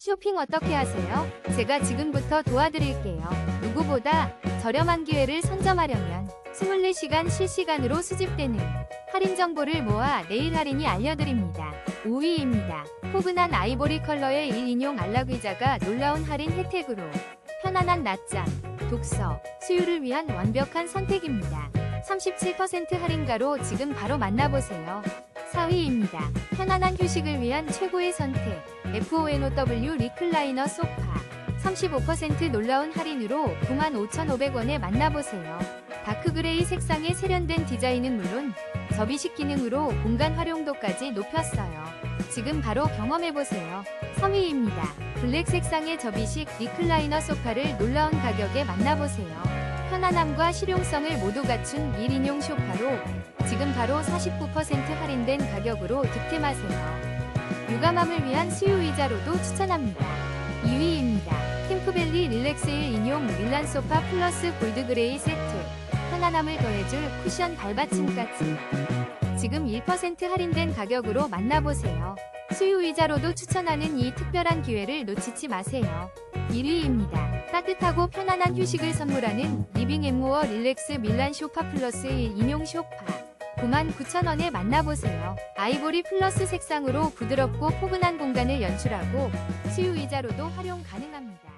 쇼핑 어떻게 하세요? 제가 지금부터 도와드릴게요. 누구보다 저렴한 기회를 선점하려면 24시간 실시간으로 수집되는 할인 정보를 모아 내일 할인이 알려드립니다. 5위입니다. 포근한 아이보리 컬러의 1인용 안락 의자가 놀라운 할인 혜택으로 편안한 낮잠, 독서, 수유를 위한 완벽한 선택입니다. 37% 할인가로 지금 바로 만나보세요. 4위입니다. 편안한 휴식을 위한 최고의 선택. FONOW 리클라이너 소파. 35% 놀라운 할인으로 95,500원에 만나보세요. 다크그레이 색상의 세련된 디자인은 물론 접이식 기능으로 공간 활용도까지 높였어요. 지금 바로 경험해보세요. 3위입니다. 블랙 색상의 접이식 리클라이너 소파를 놀라운 가격에 만나보세요. 편안함과 실용성을 모두 갖춘 1인용 소파로 지금 바로 49% 할인된 가격으로 득템하세요. 육아맘을 위한 수유 의자로도 추천합니다. 2위입니다. 캠프밸리 릴렉스 1인용 밀란 소파 플러스 골드그레이 세트. 편안함을 더해줄 쿠션 발받침까지. 지금 1% 할인된 가격으로 만나보세요. 수유 의자로도 추천하는 이 특별한 기회를 놓치지 마세요. 1위입니다. 따뜻하고 편안한 휴식을 선물하는 리빙 앤모어 릴렉스 밀란 쇼파 플러스 1 인용 쇼파. 99,000원에 만나보세요. 아이보리 플러스 색상으로 부드럽고 포근한 공간을 연출하고 수유 의자로도 활용 가능합니다.